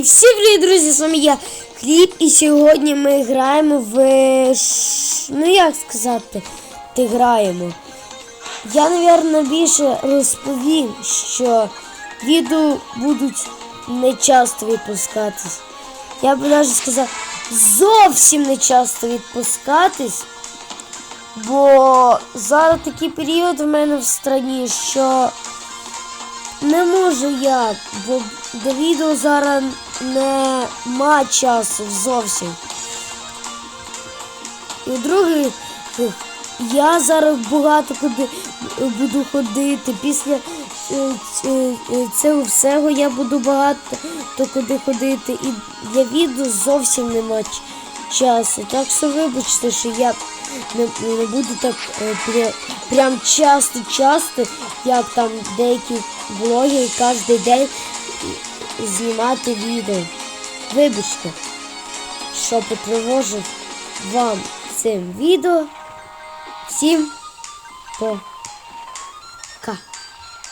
І всім привіт, друзі! З вами я Хліб, і сьогодні ми граємо в. Ну як сказати, ти граємо. Я, напевно, більше розповім, що відео будуть не часто відпускатись. Я б навіть сказав, зовсім не часто відпускатись. Бо зараз такий період в мене в страні, що не можу я, бо до відео зараз нема часу зовсім. І друге, я зараз багато куди буду ходити. Після е, ц- е, цього всього я буду багато куди ходити. І для відео зовсім нема ч- часу. Так що вибачте, що я не, не буду так е, пря- прям часто-часто, як там деякі блогери кожен день знімати відео. Вибачте, що потривожив вам цим відео. Всім пока.